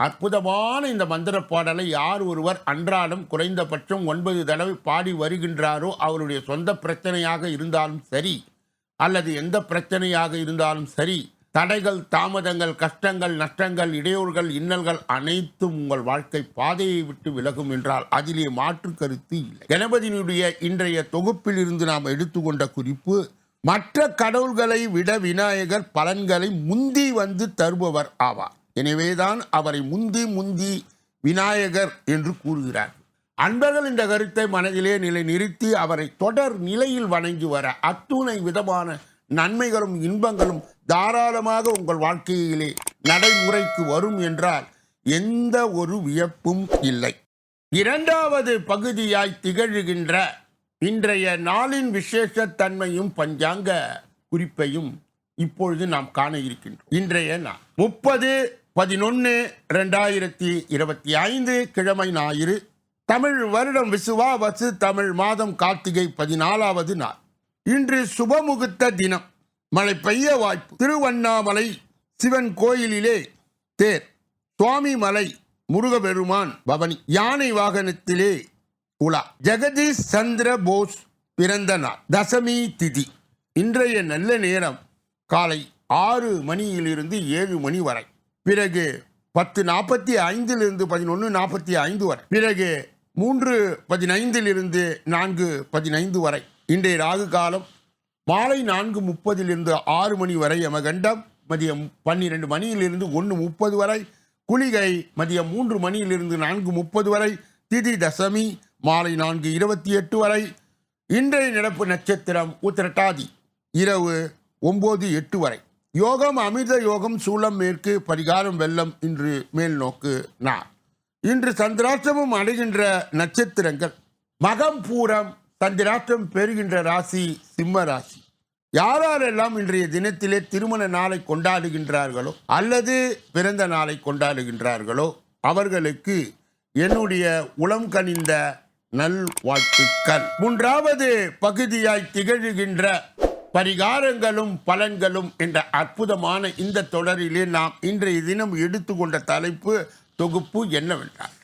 அற்புதமான இந்த மந்திர பாடலை யார் ஒருவர் அன்றாடம் குறைந்தபட்சம் ஒன்பது தடவை பாடி வருகின்றாரோ அவருடைய சொந்த பிரச்சனையாக இருந்தாலும் சரி அல்லது எந்த பிரச்சனையாக இருந்தாலும் சரி தடைகள் தாமதங்கள் கஷ்டங்கள் நஷ்டங்கள் இடையூறுகள் இன்னல்கள் அனைத்தும் உங்கள் வாழ்க்கை பாதையை விட்டு விலகும் என்றால் அதிலே மாற்று கருத்து இல்லை. கணபதியினுடைய இன்றைய தொகுப்பில் இருந்து நாம் எடுத்துக்கொண்ட குறிப்பு மற்ற கடவுள்களை விட விநாயகர் பலன்களை முந்தி வந்து தருபவர் ஆவார். எனவேதான் அவரை முந்தி முந்தி விநாயகர் என்று கூறுகிறார். அன்பர்கள் இந்த கருத்தை மனதிலே நிலை நிறுத்தி அவரை தொடர் நிலையில் வணங்கி வர அத்துணை விதமான நன்மைகளும் இன்பங்களும் தாராளமாக உங்கள் வாழ்க்கையிலே நடைமுறைக்கு வரும் என்றால் எந்த ஒரு வியப்பும் இல்லை. இரண்டாவது பகுதியாய் திகழ்கின்ற இன்றைய நாளின் விசேஷத்தன்மையும் பஞ்சாங்க குறிப்பையும் இப்பொழுது நாம் காண இருக்கின்றோம். இன்றைய நாள் முப்பது பதினொன்று ரெண்டாயிரத்தி இருபத்தி ஐந்து கிழமை ஞாயிறு தமிழ் வருடம் விசுவாவசு தமிழ் மாதம் கார்த்திகை பதினாலாவது நாள். இன்று சுபமுகூர்த்த தினம். மழை பெய்ய வாய்ப்பு. திருவண்ணாமலை சிவன் கோயிலிலே தேர். சுவாமி மலை முருகபெருமான் பவனி. யானை வாகனத்திலே உலா. ஜெகதீஷ் சந்திர போஸ் பிறந்த நாள். தசமி திதி. இன்றைய நல்ல நேரம் காலை ஆறு மணியிலிருந்து ஏழு மணி வரை. பிறகு பத்து நாற்பத்தி ஐந்திலிருந்து பதினொன்று நாற்பத்தி ஐந்து வரை. பிறகு மூன்று பதினைந்திலிருந்து நான்கு பதினைந்து வரை. இன்றைய ராகு காலம் மாலை நான்கு முப்பதிலிருந்து ஆறு மணி வரை யமகண்டம் மதியம் பன்னிரெண்டு மணியிலிருந்து ஒன்று முப்பது வரை. குளிகை மதியம் மூன்று மணியிலிருந்து நான்கு முப்பது வரை. திதி தசமி மாலை நான்கு இருபத்தி எட்டு வரை. இன்றைய நடப்பு நட்சத்திரம் உத்திரட்டாதி இரவு ஒம்பது எட்டு வரை. யோகம் அமிர்த யோகம் சூளம் மேற்கு பரிகாரம் வெள்ளம் இன்று மேல் நோக்கு நா. இன்று சந்திராஷ்டமம் அடைகின்ற நட்சத்திரங்கள். மகம் பூரம் சந்திராஷ்டம் பெறுகின்ற ராசி சிம்ம ராசி. யாரெல்லாம் இன்றைய தினத்திலே திருமண நாளை கொண்டாடுகின்றார்களோ அல்லது பிறந்த நாளை கொண்டாடுகின்றார்களோ அவர்களுக்கு என்னுடைய உளம் கனிந்த நல் வாழ்த்துக்கள் மூன்றாவது பகுதியாய் திகழ்கின்ற பரிகாரங்களும் பலன்களும் என்ற அற்புதமான இந்த தொடரிலே நாம் இன்றைய தினம் எடுத்துக்கொண்ட தலைப்பு தொகுப்பு என்னவென்றால்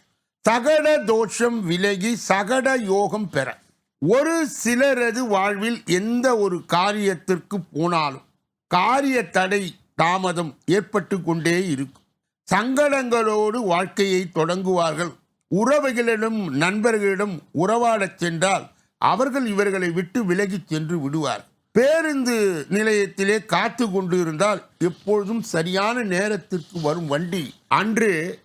சகட தோஷம் விலகி சகட யோகம் பெற. ஒரு சிலரது வாழ்வில் எந்த ஒரு காரியத்திற்கு போனாலும் காரிய தடை தாமதம் ஏற்பட்டு கொண்டே இருக்கும். சங்கடங்களோடு வாழ்க்கையை தொடங்குவார்கள். உறவுகளிடம் நண்பர்களிடம் உறவாடச் சென்றால் அவர்கள் இவர்களை விட்டு விலகிச் சென்று விடுவார்கள். பேருந்து நிலையத்திலே காத்து கொண்டு இருந்தால் எப்பொழுதும் சரியான நேரத்திற்கு வரும் வண்டி. அன்று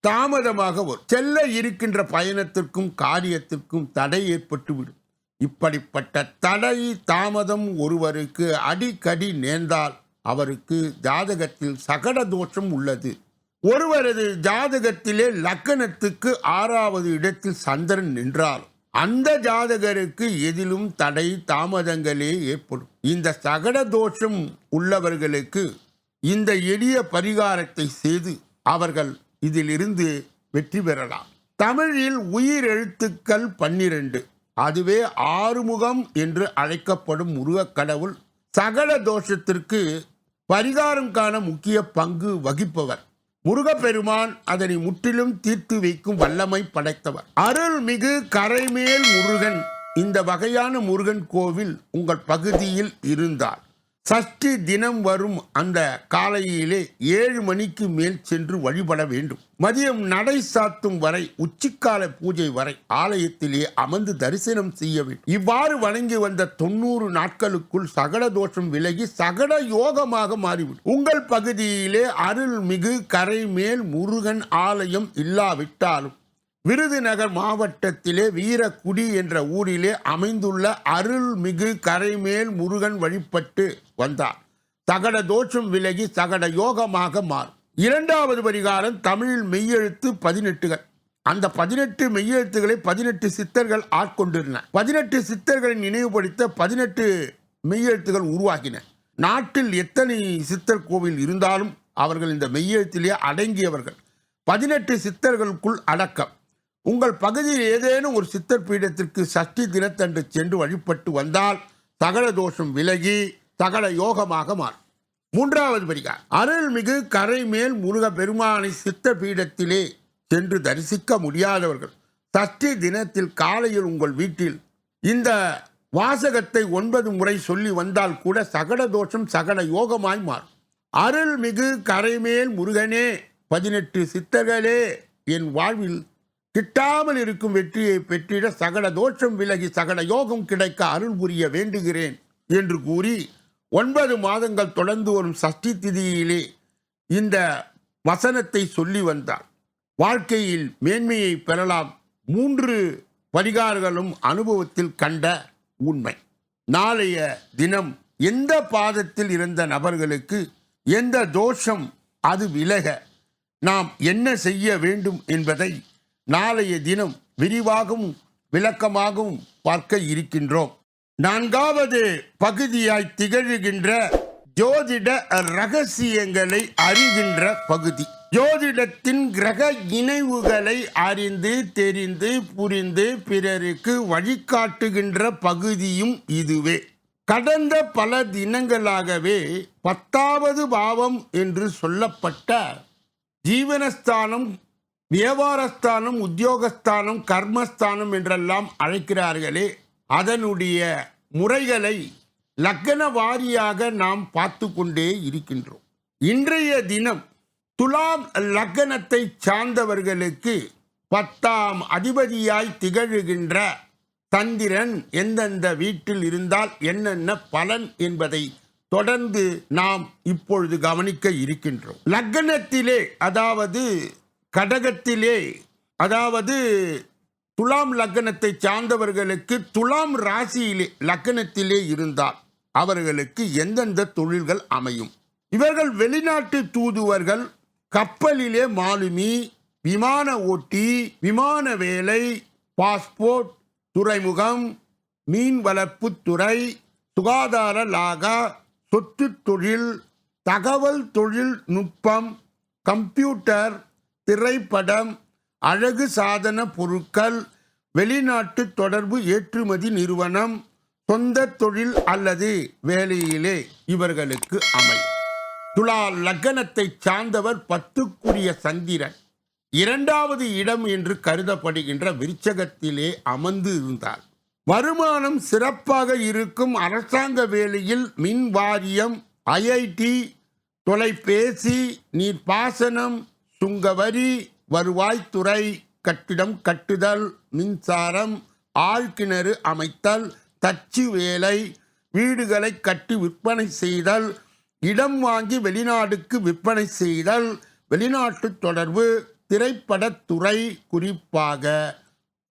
தாமதமாக வரும். செல்ல இருக்கின்ற பயணத்திற்கும் காரியத்திற்கும் தடை ஏற்பட்டுவிடும். இப்படிப்பட்ட தடை தாமதம் ஒருவருக்கு அடிக்கடி நேர்ந்தால் அவருக்கு ஜாதகத்தில் சகட தோஷம் உள்ளது. ஒருவரது ஜாதகத்திலே லக்கணத்துக்கு ஆறாவது இடத்தில் சந்திரன் நின்றால் அந்த ஜாதகருக்கு எதிலும் தடை தாமதங்களே ஏற்படும். இந்த சகட தோஷம் உள்ளவர்களுக்கு இந்த எளிய பரிகாரத்தை செய்து அவர்கள் இதிலிருந்து வெற்றி பெறலாம். தமிழில் உயிர் எழுத்துக்கள் பன்னிரண்டு. அதுவே ஆறுமுகம் என்று அழைக்கப்படும் முருகக் கடவுள் சகல தோஷத்திற்கு பரிகாரம் காண முக்கிய பங்கு வகிப்பவர். முருகப்பெருமான் அதனை முற்றிலும் தீர்த்து வைக்கும் வல்லமை படைத்தவர். அருள்மிகு கரைமேல் முருகன். இந்த வகையான முருகன் கோவில் உங்கள் பகுதியில் இருந்தால். சஷ்டி தினம் வரும் அந்த காலையிலே ஏழு மணிக்கு மேல் சென்று வழிபட வேண்டும். மதியம் நடை சாத்தும் வரை உச்சிக்கால பூஜை வரை ஆலயத்திலே அமர்ந்து தரிசனம் செய்ய வேண்டும். இவ்வாறு வணங்கி வந்த தொண்ணூறு நாட்களுக்குள் சகட தோஷம் விலகி சகட யோகமாக மாறிவிடும். உங்கள் பகுதியிலே அருள்மிகு கரை மேல் முருகன் ஆலயம் இல்லாவிட்டாலும் விருதுநகர் மாவட்டத்திலே வீரக்குடி என்ற ஊரிலே அமைந்துள்ள அருள்மிகு கரைமேல் முருகன் வழிபட்டு வந்தார். தகட தோஷம் விலகி சகட யோகமாக மாறும். இரண்டாவது பரிகாரம் தமிழில் மெய்யெழுத்து பதினெட்டுகள். அந்த பதினெட்டு மெய்யெழுத்துக்களை பதினெட்டு சித்தர்கள் ஆட்கொண்டிருந்தன. பதினெட்டு சித்தர்களை நினைவுபடுத்த பதினெட்டு மெய்யெழுத்துகள் உருவாகின. நாட்டில் எத்தனை சித்தர் கோவில் இருந்தாலும் அவர்கள் இந்த மெய்யெழுத்திலே அடங்கியவர்கள். பதினெட்டு சித்தர்களுக்குள் அடக்கம். உங்கள் பகுதியில் ஏதேனும் ஒரு சித்தர் பீடத்திற்கு சஷ்டி தினத்தன்று சென்று வழிபட்டு வந்தால் சகல தோஷம் விலகி சகல யோகமாக மாறும். மூன்றாவது பரிகார் அருள்மிகு கரைமேல் முருக பெருமானை சித்த பீடத்திலே சென்று தரிசிக்க முடியாதவர்கள். சஷ்டி தினத்தில் காலையில் உங்கள் வீட்டில் இந்த வாசகத்தை ஒன்பது முறை சொல்லி வந்தால் கூட சகல தோஷம் சகல யோகமாய் மாறும். அருள்மிகு கரைமேல் முருகனே பதினெட்டு சித்தர்களே என் வாழ்வில் கிட்டாமல் இருக்கும் வெற்றியை பெற்றிட சகல தோஷம் விலகி சகல யோகம் கிடைக்க அருள் புரிய வேண்டுகிறேன் என்று கூறி ஒன்பது மாதங்கள் தொடர்ந்து வரும் சஷ்டி திதியிலே இந்த வசனத்தை சொல்லி வந்தார். வாழ்க்கையில் மேன்மையை பெறலாம் மூன்று பரிகாரங்களும் அனுபவத்தில் கண்ட உண்மை. நாளைய தினம் எந்த பாதத்தில் இருந்த நபர்களுக்கு எந்த தோஷம் அது விலக நாம் என்ன செய்ய வேண்டும் என்பதை நாளைய தினம் விரிவாகவும் விளக்கமாகவும் பார்க்க இருக்கின்றோம். நான்காவது பகுதியாய் திகழ்கின்ற ஜோதிட ரகசியங்களை அறிகின்ற பகுதி. ஜோதிடத்தின் கிரக இணைவுகளை அறிந்து தெரிந்து புரிந்து பிறருக்கு வழிகாட்டுகின்ற பகுதியும் இதுவே. கடந்த பல தினங்களாகவே பத்தாவது பாவம் என்று சொல்லப்பட்ட ஜீவனஸ்தானம் வியாபாரஸ்தானம் உத்தியோகஸ்தானம் கர்மஸ்தானம் என்றெல்லாம் அழைக்கிறார்களே அதனுடைய முறைகளை லக்கண வாரியாக நாம் பார்த்து கொண்டே இருக்கின்றோம். இன்றைய தினம் துலாம் லக்கணத்தை சார்ந்தவர்களுக்கு பத்தாம் அதிபதியாய் திகழ்கின்ற சந்திரன் எந்தெந்த வீட்டில் இருந்தால் என்னென்ன பலன் என்பதை தொடர்ந்து நாம் இப்பொழுது கவனிக்க இருக்கின்றோம். லக்னத்திலே அதாவது கடகத்திலே அதாவது துலாம் லக்னத்தை சார்ந்தவர்களுக்கு துலாம் ராசியிலே லக்னத்திலே இருந்தால் அவர்களுக்கு எந்தெந்த தொழில்கள் அமையும்? இவர்கள் வெளிநாட்டு தூதுவர்கள் கப்பலிலே மாலுமி விமான ஓட்டி விமான வேலை பாஸ்போர்ட் துறைமுகம் மீன் வளர்ப்பு துறை சுகாதார லாகா சொத்து தொழில் தகவல் தொழில்நுட்பம் கம்ப்யூட்டர் திரைப்படம் அழகு சாதன பொருட்கள் வெளிநாட்டு தொடர்பு ஏற்றுமதி நிறுவனம் சொந்த தொழில் அல்லது வேலையிலே இவர்களுக்கு அமையும் துலா லக்னத்தை சார்ந்தவர் பத்துக்குரிய சந்திரன். இரண்டாவது இடம் என்று கருதப்படுகின்ற விருச்சகத்திலே அமர்ந்து இருந்தார். வருமானம் சிறப்பாக இருக்கும் அரசாங்க வேலையில் மின் வாரியம் ஐஐடி தொலைபேசி நீர்ப்பாசனம் சுங்கவரி வருவாய்த்துறை கட்டிடம் கட்டுதல் மின்சாரம் ஆழ்கிணறு அமைத்தல் தச்சு வேலை வீடுகளை கட்டி விற்பனை செய்தல் இடம் வாங்கி வெளிநாடுக்கு விற்பனை செய்தல் வெளிநாட்டு தொடர்பு திரைப்படத்துறை குறிப்பாக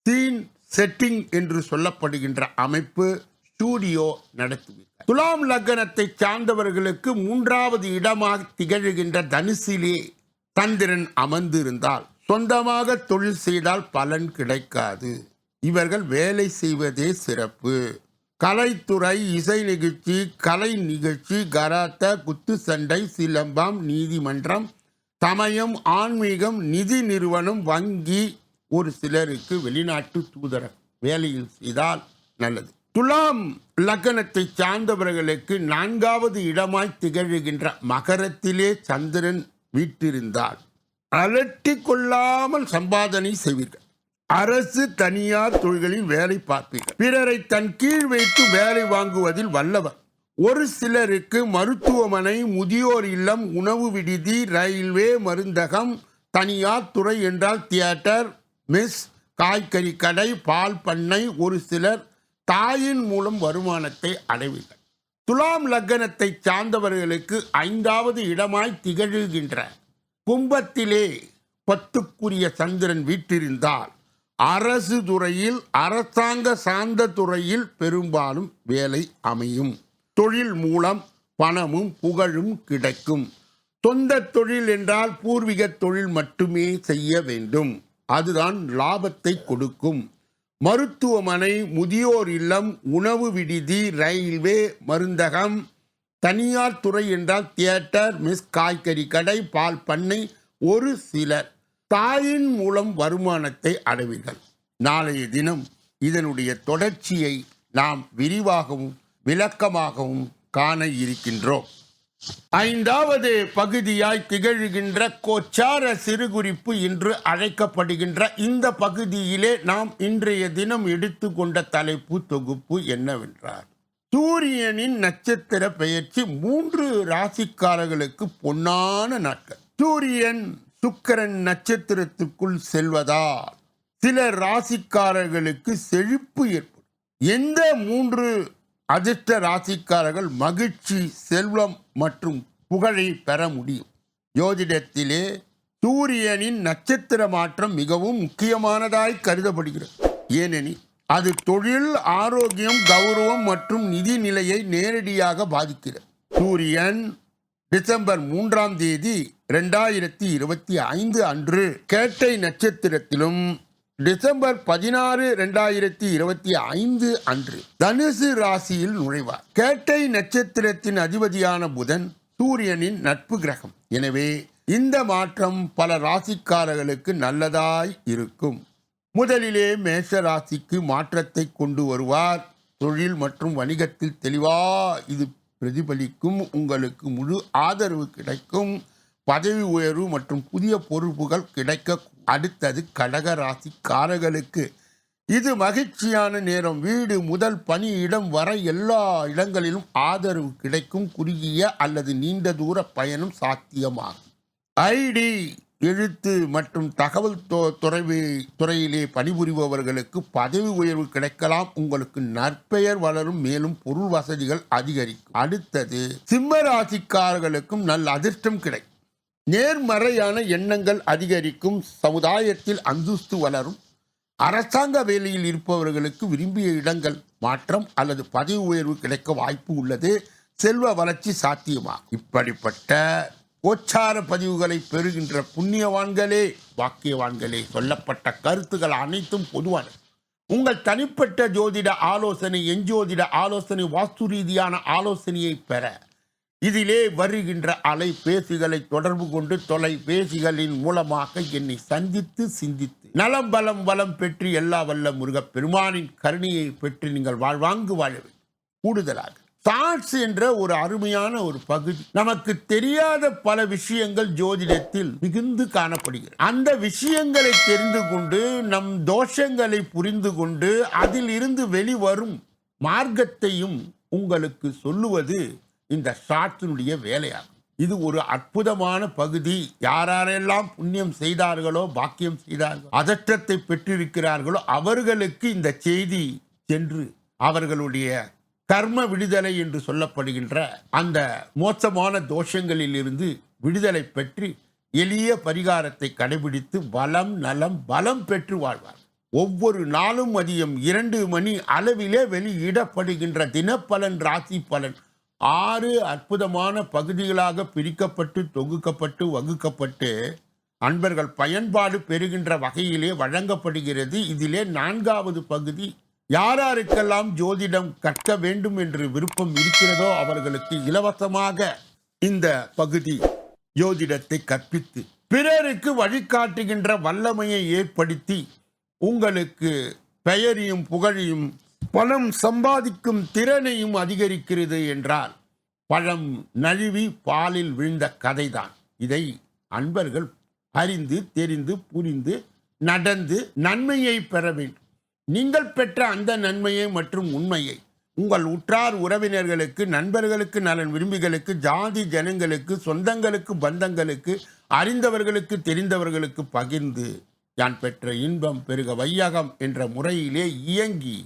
சீன் செட்டிங் என்று சொல்லப்படுகின்ற அமைப்பு ஸ்டூடியோ நடத்துவீர்கள் துலாம் லக்னத்தை சார்ந்தவர்களுக்கு மூன்றாவது இடமாக திகழ்கின்ற தனுசிலே சந்திரன் அமர்ந்திருந்தால் சொந்தமாக தொழில் செய்தால் பலன் கிடைக்காது. இவர்கள் வேலை செய்வதே சிறப்பு. கலைத்துறை இசை நிகழ்ச்சி கலை நிகழ்ச்சி கராத்த குத்து சண்டை சிலம்பம் நீதிமன்றம் சமயம் ஆன்மீகம் நிதி நிறுவனம் வங்கி ஒரு சிலருக்கு வெளிநாட்டு தூதர வேலையில் செய்தால் நல்லது. துலாம் லக்னத்தை சார்ந்தவர்களுக்கு நான்காவது இடமாய் திகழ்கின்ற மகரத்திலே சந்திரன் வீட்டிருந்தால் அலட்டி கொள்ளாமல் சம்பாதனை செய்வீர்கள். அரசு தனியார் தொழில்களில் வேலை பார்ப்பீர்கள். பிறரை தன் கீழ் வைத்து வேலை வாங்குவதில் வல்லவர். ஒரு சிலருக்கு மருத்துவமனை முதியோர் இல்லம் உணவு விடுதி ரயில்வே மருந்தகம் தனியார் துறை என்றால் தியேட்டர் மிஸ் காய்கறி கடை பால் பண்ணை ஒரு சிலர் தாயின் மூலம் வருமானத்தை அடைவீர்கள். துலாம் லக்னத்தை சார்ந்தவர்களுக்கு ஐந்தாவது இடமாய் திகழ்கின்ற கும்பத்திலே பத்துக்குரிய சந்திரன் வீட்டிருந்தால் அரசு துறையில் அரசாங்க சார்ந்த துறையில் பெரும்பாலும் வேலை அமையும். தொழில் மூலம் பணமும் புகழும் கிடைக்கும். சொந்த தொழில் என்றால் பூர்வீக தொழில் மட்டுமே செய்ய வேண்டும். அதுதான் லாபத்தை கொடுக்கும். மருத்துவமனை முதியோர் இல்லம் உணவு விடுதி ரயில்வே மருந்தகம் தனியார் துறை என்றால் தியேட்டர் மிஸ் காய்கறி கடை பால் பண்ணை ஒரு சிலர். தாயின் மூலம் வருமானத்தை அடைவீர்கள். நாளைய தினம் இதனுடைய தொடர்ச்சியை நாம் விரிவாகவும் விளக்கமாகவும் காண இருக்கின்றோம். ஐந்தாவது பகுதியாய் திகழ்கின்ற கோச்சார சிறுகுறிப்பு என்று அழைக்கப்படுகின்ற இந்த பகுதியிலே நாம் இன்றைய தினம் எடுத்துக்கொண்ட தலைப்பு தொகுப்பு என்னவென்றார் சூரியனின் நட்சத்திர பெயர்ச்சி மூன்று ராசிக்காரர்களுக்கு பொன்னான நாட்கள். சூரியன் சுக்கிரன் நட்சத்திரத்துக்குள் செல்வதால் சில ராசிக்காரர்களுக்கு செழிப்பு ஏற்படும். எந்த மூன்று அதிர்ஷ்ட ராசிக்காரர்கள் மகிழ்ச்சி செல்வம் மற்றும் புகழை பெற முடியும். ஜோதிடத்திலே சூரியனின் நட்சத்திர மாற்றம் மிகவும் முக்கியமானதாய் கருதப்படுகிறது. ஏனெனில் அது தொழில் ஆரோக்கியம் கௌரவம் மற்றும் நிதி நிலையை நேரடியாக பாதிக்கிறது. சூரியன் டிசம்பர் மூன்றாம் தேதி ரெண்டாயிரத்தி இருபத்தி ஐந்து அன்று கேட்டை நட்சத்திரத்திலும் டிசம்பர் பதினாறு ரெண்டாயிரத்தி இருபத்தி ஐந்து அன்று தனுசு ராசியில் நுழைவார். கேட்டை நட்சத்திரத்தின் அதிபதியான புதன் சூரியனின் நட்பு கிரகம். எனவே இந்த மாற்றம் பல ராசிக்காரர்களுக்கு நல்லதாய் இருக்கும். முதலிலே மேஷ ராசிக்கு மாற்றத்தை கொண்டு வருவார். தொழில் மற்றும் வணிகத்தில் தெளிவா இது பிரதிபலிக்கும். உங்களுக்கு முழு ஆதரவு கிடைக்கும். பதவி உயர்வு மற்றும் புதிய பொறுப்புகள் கிடைக்க அடுத்தது கடகராசி ராசிக்காரர்களுக்கு இது மகிழ்ச்சியான நேரம். வீடு முதல் பணியிடம் வர எல்லா இடங்களிலும் ஆதரவு கிடைக்கும். குறுகிய அல்லது நீண்ட தூர பயணம் சாத்தியமாகும். ஐடி எழுத்து மற்றும் தகவல் தொ- துறையிலே பணிபுரிபவர்களுக்கு பதவி உயர்வு கிடைக்கலாம். உங்களுக்கு நற்பெயர் வளரும் மேலும் பொருள் வசதிகள் அதிகரிக்கும். அடுத்தது சிம்ம ராசிக்காரர்களுக்கும் நல்ல அதிர்ஷ்டம் கிடைக்கும். நேர்மறையான எண்ணங்கள் அதிகரிக்கும் சமுதாயத்தில் அந்தஸ்து வளரும். அரசாங்க வேலையில் இருப்பவர்களுக்கு விரும்பிய இடங்கள் மாற்றம் அல்லது பதவி உயர்வு கிடைக்க வாய்ப்பு உள்ளது. செல்வ வளர்ச்சி சாத்தியமாகும் இப்படிப்பட்ட கோச்சார பதிவுகளை பெறுகின்ற புண்ணியவான்களே வாக்கியவான்களே சொல்லப்பட்ட கருத்துக்கள் அனைத்தும் பொதுவானது. உங்கள் தனிப்பட்ட ஜோதிட ஆலோசனை எஞ்சோதிட ஆலோசனை வாஸ்து ரீதியான ஆலோசனையை பெற இதிலே வருகின்ற அலைபேசிகளை தொடர்பு கொண்டு தொலைபேசிகளின் மூலமாக என்னை சந்தித்து சிந்தித்து நலம் பலம் வளம் பெற்று எல்லா வல்ல முருகப் பெருமானின் கருணையை பெற்று நீங்கள் வாழ்வாங்கு வாழ வேண்டும். கூடுதலாக சாட்ஸ் என்ற ஒரு அருமையான ஒரு பகுதி நமக்கு தெரியாத பல விஷயங்கள் ஜோதிடத்தில் மிகுந்து காணப்படுகிறது. அந்த விஷயங்களை தெரிந்து கொண்டு நம் தோஷங்களை புரிந்து கொண்டு அதில் இருந்து வெளிவரும் மார்க்கத்தையும் உங்களுக்கு சொல்லுவது இந்த ஷார்ட்ஸினுடைய வேலையாகும். இது ஒரு அற்புதமான பகுதி. யாரெல்லாம் புண்ணியம் செய்தார்களோ பாக்கியம் செய்தார்களோ அதற்றத்தை பெற்றிருக்கிறார்களோ அவர்களுக்கு இந்த செய்தி சென்று அவர்களுடைய கர்ம விடுதலை என்று சொல்லப்படுகின்ற அந்த மோசமான தோஷங்களில் இருந்து விடுதலை பெற்று எளிய பரிகாரத்தை கடைபிடித்து பலம் நலம் பலம் பெற்று வாழ்வார் ஒவ்வொரு நாளும் மதியம் இரண்டு மணி அளவிலே வெளியிடப்படுகின்ற தினப்பலன் ராசி பலன் ஆறு அற்புதமான பகுதிகளாக பிரிக்கப்பட்டு தொகுக்கப்பட்டு வகுக்கப்பட்டு அன்பர்கள் பயன்பாடு பெறுகின்ற வகையிலே வழங்கப்படுகிறது. இதிலே நான்காவது பகுதி யாராருக்கெல்லாம் ஜோதிடம் கற்க வேண்டும் என்று விருப்பம் இருக்கிறதோ அவர்களுக்கு இலவசமாக இந்த பகுதி ஜோதிடத்தை கற்பித்து பிறருக்கு வழிகாட்டுகின்ற வல்லமையை ஏற்படுத்தி உங்களுக்கு பெயரையும் புகழையும் பணம் சம்பாதிக்கும் திறனையும் அதிகரிக்கிறது என்றால் பழம் நழுவி பாலில் விழுந்த கதைதான். இதை அன்பர்கள் அறிந்து தெரிந்து புரிந்து நடந்து நன்மையை பெற வேண்டும். நீங்கள் பெற்ற அந்த நன்மையை மற்றும் உண்மையை உங்கள் உற்றார் உறவினர்களுக்கு நண்பர்களுக்கு நலன் விரும்பிகளுக்கு ஜாதி ஜனங்களுக்கு சொந்தங்களுக்கு பந்தங்களுக்கு அறிந்தவர்களுக்கு தெரிந்தவர்களுக்கு பகிர்ந்து யான் பெற்ற இன்பம் பெருக வையகம் என்ற முறையிலே இயங்கி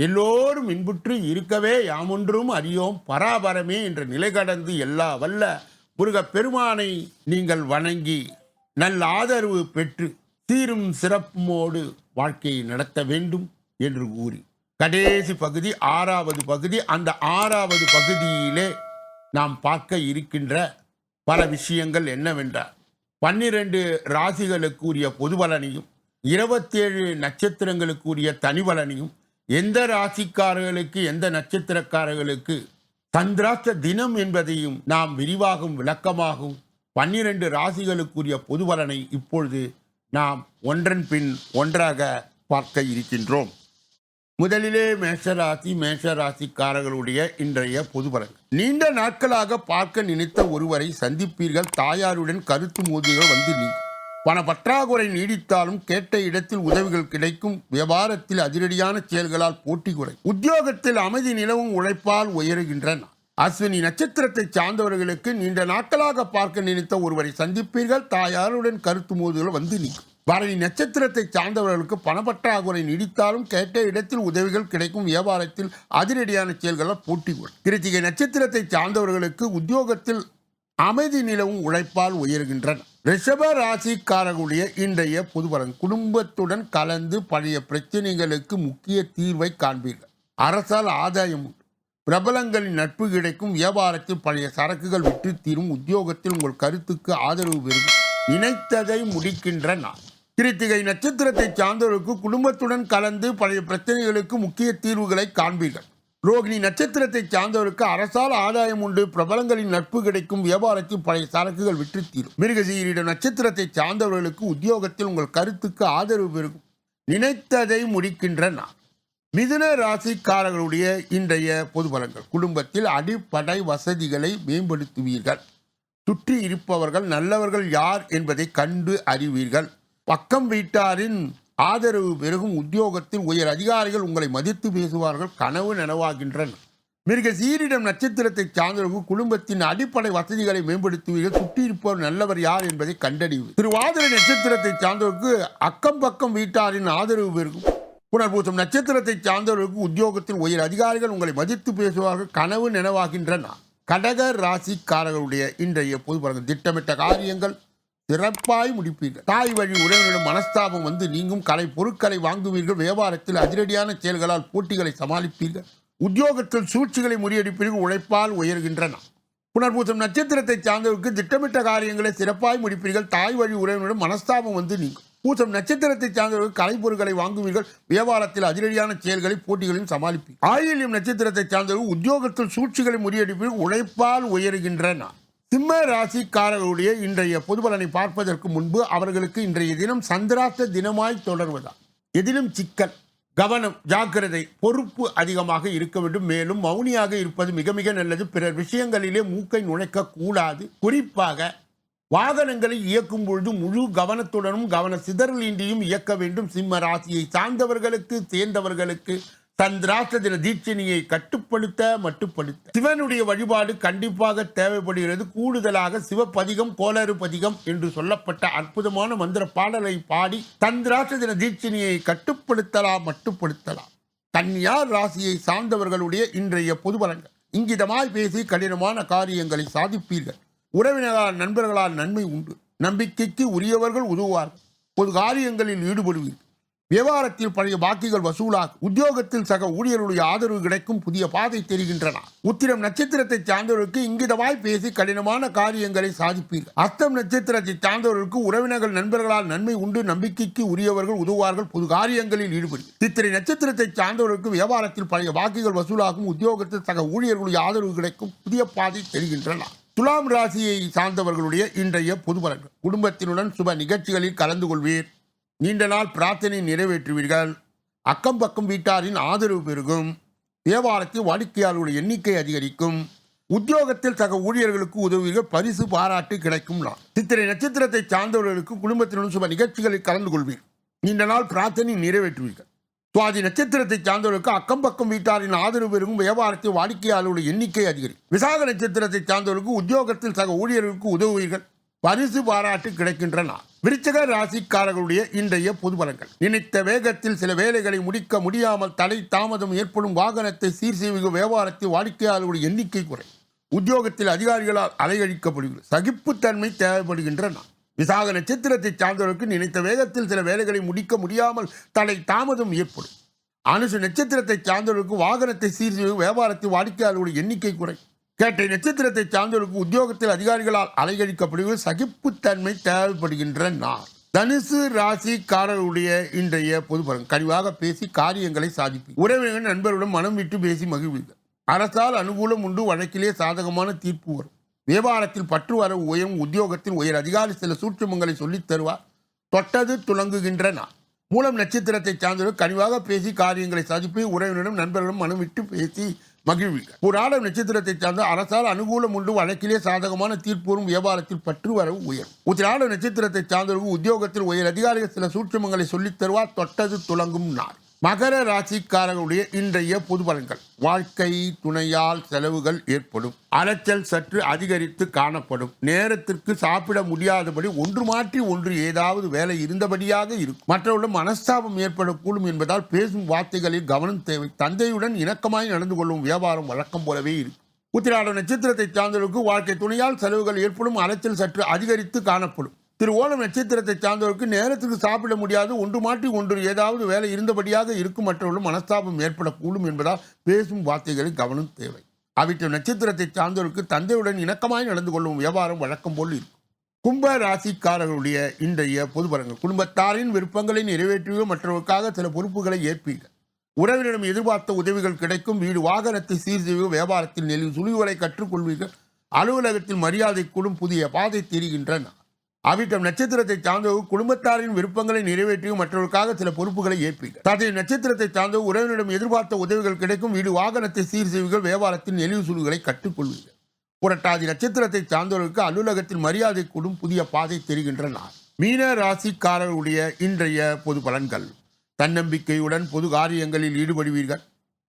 எல்லோரும் இன்புற்று இருக்கவே யாமொன்றும் அறியோம் பராபரமே என்ற நிலை கடந்து எல்லா வல்ல முருகப் பெருமானை நீங்கள் வணங்கி நல்ல ஆதரவு பெற்று சீரும் சிறப்புமோடு வாழ்க்கையை நடத்த வேண்டும் என்று கூறி. கடைசி பகுதி ஆறாவது பகுதி அந்த ஆறாவது பகுதியிலே நாம் பார்க்க இருக்கின்ற பல விஷயங்கள் என்னவென்றால் பன்னிரண்டு ராசிகளுக்குரிய பொது பலனையும் இருபத்தேழு நட்சத்திரங்களுக்குரிய தனி பலனையும் எந்த ராசிக்காரர்களுக்கு எந்த நட்சத்திரக்காரர்களுக்கு சந்திராஷ்ட தினம் என்பதையும் நாம் விரிவாகவும் விளக்கமாகவும் பன்னிரண்டு ராசிகளுக்குரிய பொது பலனை இப்பொழுது நாம் ஒன்றன் பின் ஒன்றாக பார்க்க இருக்கின்றோம். முதலிலே மேஷராசி மேஷராசிக்காரர்களுடைய இன்றைய பொது பலன். நீண்ட நாட்களாக பார்க்க நினைத்த ஒருவரை சந்திப்பீர்கள். தாயாருடன் கருத்து மோதுகள் வந்து நீங்கும். பண பற்றாக்குறை நீடித்தாலும் கேட்ட இடத்தில் உதவிகள் கிடைக்கும். வியாபாரத்தில் அதிரடியான செயல்களால் போட்டி குறை. உத்தியோகத்தில் அமைதி நிலவும் உழைப்பால் உயருகின்றன. அஸ்வினி நட்சத்திரத்தை சார்ந்தவர்களுக்கு நீண்ட நாட்களாக பார்க்க நினைத்த ஒருவரை சந்திப்பீர்கள். தாயாருடன் கருத்து மோதுகள் வந்து நீங்கும் பரணி நட்சத்திரத்தை சார்ந்தவர்களுக்கு பணப்பற்றாக்குறை நீடித்தாலும் கேட்ட இடத்தில் உதவிகள் கிடைக்கும். வியாபாரத்தில் அதிரடியான செயல்களால் போட்டி கொள் கிருத்திகை நட்சத்திரத்தை சார்ந்தவர்களுக்கு உத்தியோகத்தில் அமைதி நிலவும் உழைப்பால் உயர்கின்றன. ரிஷப ராசிக்காரர்களுடைய இன்றைய புதுபலன் குடும்பத்துடன் கலந்து பழைய பிரச்சனைகளுக்கு முக்கிய தீர்வை காண்பீர்கள். அரசால் ஆதாயம் உண்டு பிரபலங்களின் நட்பு கிடைக்கும் வியாபாரத்தில் பழைய சரக்குகள் விற்று தீரும் உத்தியோகத்தில் உங்கள் கருத்துக்கு ஆதரவு பெறும் நினைத்ததை முடிக்கின்ற நாள். கிருத்திகை நட்சத்திரத்தை சார்ந்தவர்களுக்கு குடும்பத்துடன் கலந்து பழைய பிரச்சனைகளுக்கு முக்கிய தீர்வுகளை காண்பீர்கள். ரோகிணி நட்சத்திரத்தை சார்ந்தவருக்கு அரசால் ஆதாயம் உண்டு. பிரபலங்களின் நட்பு கிடைக்கும். வியாபாரத்தில் பழைய சரக்குகள் விற்று தீரும் மிருகசீரிட நட்சத்திரத்தை சார்ந்தவர்களுக்கு உத்தியோகத்தில் உங்கள் கருத்துக்கு ஆதரவு பெருகும் நினைத்ததை முடிக்கின்ற நான் மிதுன ராசிக்காரர்களுடைய இன்றைய பொது பலங்கள் குடும்பத்தில் அடிப்படை வசதிகளை மேம்படுத்துவீர்கள். சுற்றி இருப்பவர்கள் நல்லவர்கள் யார் என்பதை கண்டு அறிவீர்கள். பக்கம் வீட்டாரின் ஆதரவு பெருகும் உத்தியோகத்தில் உயர் அதிகாரிகள் உங்களை மதித்து பேசுவார்கள் கனவு நனவாகின்றன. மிருக சீரிடம் நட்சத்திரத்தை சார்ந்தவர்கள் குடும்பத்தின் அடிப்படை வசதிகளை மேம்படுத்துவீர்கள். சுற்றி நல்லவர் யார் என்பதை கண்டறிவு. திருவாதிரை நட்சத்திரத்தை சார்ந்தவருக்கு அக்கம் பக்கம் வீட்டாரின் ஆதரவு பெருகும். புனர்பூசம் நட்சத்திரத்தை சார்ந்தவர்களுக்கு உத்தியோகத்தில் உயர் அதிகாரிகள் உங்களை மதித்து பேசுவார்கள் கனவு நனவாகின்றன. கடக ராசிக்காரர்களுடைய இன்றைய பொது திட்டமிட்ட காரியங்கள் சிறப்பாய் முடிப்பீர்கள் தாய் வழி உறவினரிடம் மனஸ்தாபம் வந்து நீங்கும். கலை பொருட்களை வாங்குவீர்கள். வியாபாரத்தில் அதிரடியான செயல்களால் போட்டிகளை சமாளிப்பீர்கள். உத்தியோகத்தில் சூழ்ச்சிகளை முறியடிப்பீர்கள். உழைப்பால் உயர்கின்றன. புனர்பூசம் நட்சத்திரத்தை சார்ந்தவருக்கு திட்டமிட்ட காரியங்களை சிறப்பாய் முடிப்பீர்கள். தாய் வழி உறவினரிடம் மனஸ்தாபம் வந்து நீங்கும். பூசம் நட்சத்திரத்தை சார்ந்தவர்கள் கலைப்பொருட்களை வாங்குவீர்கள். வியாபாரத்தில் அதிரடியான செயல்களை போட்டிகளையும் சமாளிப்பீர்கள். ஆயில்யம் நட்சத்திரத்தை சார்ந்தவர்கள் உத்தியோகத்தில் சூழ்ச்சிகளை முறியடிப்பீர்கள். உழைப்பால் உயர்கின்றன. சிம்ம ராசிக்காரர்களுடைய இன்றைய பொதுபலனை பார்ப்பதற்கு முன்பு அவர்களுக்கு இன்றைய தினம் சந்திராத்த தினமாய் தொடர்வதா எதிலும் சிக்கல் கவனம் ஜாக்கிரதை பொறுப்பு அதிகமாக இருக்க வேண்டும். மேலும் மௌனியாக இருப்பது மிக மிக நல்லது. பிறர் விஷயங்களிலே மூக்கை நுழைக்க கூடாது குறிப்பாக வாகனங்களை இயக்கும் பொழுது முழு கவனத்துடனும் கவன சிதறலின்றியும் இயக்க வேண்டும். சிம்ம ராசியை சார்ந்தவர்களுக்கு சேர்ந்தவர்களுக்கு சந்திராஷ்ட தின தீட்சணியை கட்டுப்படுத்த மட்டுப்படுத்த. சிவனுடைய வழிபாடு கண்டிப்பாக தேவைப்படுகிறது. கூடுதலாக சிவபதிகம் கோளறு பதிகம் என்று சொல்லப்பட்ட அற்புதமான மந்திர பாடலை பாடி சந்திராஷ்ட தின தீட்சணியை கட்டுப்படுத்தலாம் மட்டுப்படுத்தலாம் தன்யார் ராசியை சார்ந்தவர்களுடைய இன்றைய பொதுபலங்கள் இங்கிதமாய் பேசி கடினமான காரியங்களை சாதிப்பீர்கள். உறவினரால் நண்பர்களால் நன்மை உண்டு. நம்பிக்கைக்கு உரியவர்கள் உதவுவார்கள். பொது காரியங்களில் ஈடுபடுவீர்கள். வியாபாரத்தில் பழைய பாக்கிகள் வசூலாகும் உத்தியோகத்தில் சக ஊழியர்களுடைய ஆதரவு கிடைக்கும் புதிய பாதை தெரிகின்றன. உத்திரம் நட்சத்திரத்தை சார்ந்தவர்களுக்கு இங்கிதமாய் பேசி கடினமான காரியங்களை சாதிப்பீர்கள் அஸ்தம் நட்சத்திரத்தை சார்ந்தவர்களுக்கு உறவினர்கள் நண்பர்களால் நன்மை உண்டு நம்பிக்கைக்கு உரியவர்கள் உதவுவார்கள் பொது காரியங்களில் ஈடுபடும் சித்திரை நட்சத்திரத்தை சார்ந்தவர்களுக்கு வியாபாரத்தில் பழைய வாக்குகள் வசூலாகும் உத்தியோகத்தில் சக ஊழியர்களுடைய ஆதரவு கிடைக்கும் புதிய பாதை தெரிகின்றன. துலாம் ராசியை சார்ந்தவர்களுடைய இன்றைய பொது பலன்கள். குடும்பத்தினுடன் சுப நிகழ்ச்சிகளில் கலந்து கொள்வீர். நீண்ட நாள் பிரார்த்தனை நிறைவேற்றுவீர்கள். அக்கம் பக்கம் வீட்டாரின் ஆதரவு பெருகும். வியாபாரத்தில் வாடிக்கையாளர்களுடைய எண்ணிக்கை அதிகரிக்கும். உத்தியோகத்தில் சக ஊழியர்களுக்கு உதவிகள் பரிசு பாராட்டு கிடைக்கும் நாள். சித்திரை நட்சத்திரத்தை சார்ந்தவர்களுக்கு குடும்பத்தினுடன் சுப நிகழ்ச்சிகளில் கலந்து கொள்வீர். நீண்ட நாள் பிரார்த்தனை நிறைவேற்றுவீர்கள். சுவாதி நட்சத்திரத்தை சார்ந்தவர்களுக்கு அக்கம் பக்கம் வீட்டாரின் ஆதரவு பெருகும். வியாபாரத்தில் வாடிக்கையாளர்களுடைய எண்ணிக்கை அதிகரிக்கும். விசாக நட்சத்திரத்தை சார்ந்தவர்களுக்கு உத்தியோகத்தில் சக ஊழியர்களுக்கு உதவுவீர்கள். பரிசு பாராட்டு கிடைக்கின்றன விருச்சக ராசிக்காரர்களுடைய இன்றைய பொது பலன்கள். நினைத்த வேகத்தில் சில வேலைகளை முடிக்க முடியாமல் தலை தாமதம் ஏற்படும் வாகனத்தை சீர் செய்வது வியாபாரத்தில் வாடிக்கையாளர்களுடைய எண்ணிக்கை குறை. உத்தியோகத்தில் அதிகாரிகளால் அலையழிக்கப்படுகிறது. சகிப்புத்தன்மை தேவைப்படுகின்றன விசாக நட்சத்திரத்தை சார்ந்தவர்களுக்கு நினைத்த வேகத்தில் சில வேலைகளை முடிக்க முடியாமல் தலை தாமதம் ஏற்படும். அனுசு நட்சத்திரத்தை சார்ந்தவர்களுக்கு வாகனத்தை சீர் செய்வது வியாபாரத்தில் வாடிக்கையாளர்களுடைய எண்ணிக்கை குறை. கேட்டை நட்சத்திரத்தை சார்ந்தவருக்கு உத்தியோகத்தில் அதிகாரிகளால் அலைகழிக்கப்படுவது சகிப்புத்தன்மை தேவைப்படுகின்ற நான் தனுசு ராசிக்காரருடைய இன்றைய பொதுப்பலன் கனிவாக பேசி காரியங்களை சாதிப்பி உறவினர்கள் நண்பர்களுடன் மனம் விட்டு பேசி மகிழ்வீர்கள். அரசால் அனுகூலம் உண்டு வழக்கிலே சாதகமான தீர்ப்பு வரும். வியாபாரத்தில் பற்று வர உயரும் உத்தியோகத்தில் உயர். அதிகாரி சில சூட்சுமங்களை சொல்லித் தருவார். தொட்டது துலங்குகின்ற நான் மூலம் நட்சத்திரத்தை சார்ந்தவர் கனிவாக பேசி காரியங்களை சாதிப்பி உறவினரும் நண்பர்களும் மனம் விட்டு பேசி மகிழ்வீர்கள் ஒரு நட்சத்திரத்தை சார்ந்த அரசால் அனுகூலம் உண்டு வழக்கிலே சாதகமான தீர்ப்பூரும் வியாபாரத்தில் பற்று வரவு உயரும். உத்திராட நட்சத்திரத்தை சார்ந்தவர்கள் உத்தியோகத்தில் உயர் அதிகாரிகள் சில சூட்சமங்களை சொல்லித் தருவார் தொட்டது துளங்கும் நாள். மகர ராசிக்காரர்களுடைய இன்றைய பொது பலன்கள். வாழ்க்கை துணையால் செலவுகள் ஏற்படும். அலைச்சல் சற்று அதிகரித்து காணப்படும். நேரத்திற்கு சாப்பிட முடியாதபடி ஒன்று மாற்றி ஒன்று ஏதாவது வேலை இருந்தபடியாக இருக்கும். மற்றவர்களும் மனஸ்தாபம் ஏற்படக்கூடும் என்பதால் பேசும் வார்த்தைகளில் கவனம் தேவை. தந்தையுடன் இணக்கமாய் நடந்து கொள்ளும் வியாபாரம் வழக்கம் போலவே இருக்கும். உத்திராட நட்சத்திரத்தை சார்ந்தவருக்கு வாழ்க்கை துணையால் செலவுகள் ஏற்படும். அலைச்சல் சற்று அதிகரித்து காணப்படும். திரு ஓணம் நட்சத்திரத்தை சார்ந்தவருக்கு நேரத்துக்கு சாப்பிட முடியாது ஒன்று மாற்றி ஒன்று ஏதாவது வேலை இருந்தபடியாக இருக்கும் மற்றவர்களும் மனஸ்தாபம் ஏற்படக்கூடும் என்பதால் பேசும் வார்த்தைகளில் கவனம் தேவை. அவிட்ட நட்சத்திரத்தை சார்ந்தவருக்கு தந்தையுடன் இணக்கமாய் நடந்து கொள்ளும் வியாபாரம் வழக்கம் போல் இருக்கும். கும்ப ராசிக்காரர்களுடைய இன்றைய பொதுபலங்கள் குடும்பத்தாரின் விருப்பங்களை நிறைவேற்றியோ மற்றவர்களுக்காக சில பொறுப்புகளை ஏற்பீர்கள். உறவினரிடம் எதிர்பார்த்த உதவிகள் கிடைக்கும் வீடு வாகனத்தை சீர் செய்வோ வியாபாரத்தில் நெல் சுழிவுகளை கற்றுக்கொள்வீர்கள். அலுவலகத்தில் மரியாதை கூடும் புதிய பாதை தெரிகின்றன. அவிட்டம் நட்சத்திரத்தை சார்ந்தவு குடும்பத்தாரின் விருப்பங்களை நிறைவேற்றியும் மற்றவர்களுக்காக சில பொறுப்புகளை ஏற்பீர்கள். தந்தை நட்சத்திரத்தை சார்ந்தவு உறவினரிடம் எதிர்பார்த்த உதவிகள் கிடைக்கும். வீடு வாகனத்தை சீர் செய்வீர்கள் வியாபாரத்தில் நெளிவு சுழுகளை கற்றுக்கொள்வீர்கள். புரட்டாதி நட்சத்திரத்தை சார்ந்தவர்களுக்கு அலுவலகத்தில் மரியாதை கூடும் புதிய பாதை தெரிகின்ற நாள். மீன ராசிக்காரர்களுடைய இன்றைய பொது பலன்கள். தன்னம்பிக்கையுடன் பொது காரியங்களில் ஈடுபடுவீர்கள்.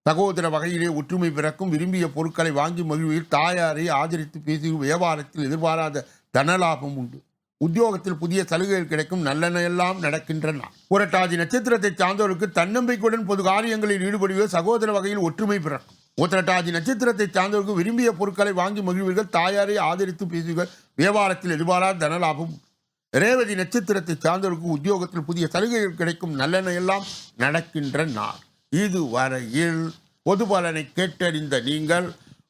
சகோதர வகையிலே ஒற்றுமை பிறக்கும். விரும்பிய பொருட்களை வாங்கி மகிழ்வீர் தாயாரை ஆதரித்து பேசி வியாபாரத்தில் எதிர்பாராத தனலாபம் உண்டு. உத்தியோகத்தில் புதிய சலுகைகள் கிடைக்கும் நல்லெண்ண எல்லாம் நடக்கின்றன. புரட்டாதி நட்சத்திரத்தை சார்ந்தவருக்கு தன்னம்பிக்கையுடன் பொது காரியங்களில் ஈடுபடுவது சகோதர வகையில் ஒற்றுமை பிறக்கும். உத்திரட்டாதி நட்சத்திரத்தை சார்ந்தவருக்கு விரும்பிய பொருட்களை வாங்கி மகிழ்வீர்கள் தாயாரை ஆதரித்து பேசுவீர்கள் வியாபாரத்தில் எதிர்பாராத தனலாபம் ரேவதி நட்சத்திரத்தை சார்ந்தவருக்கு உத்தியோகத்தில் புதிய சலுகைகள் கிடைக்கும் நல்லெண்ண எல்லாம் நடக்கின்ற நாள் இதுவரையில் பொது பலனை கேட்டறிந்த நீங்கள்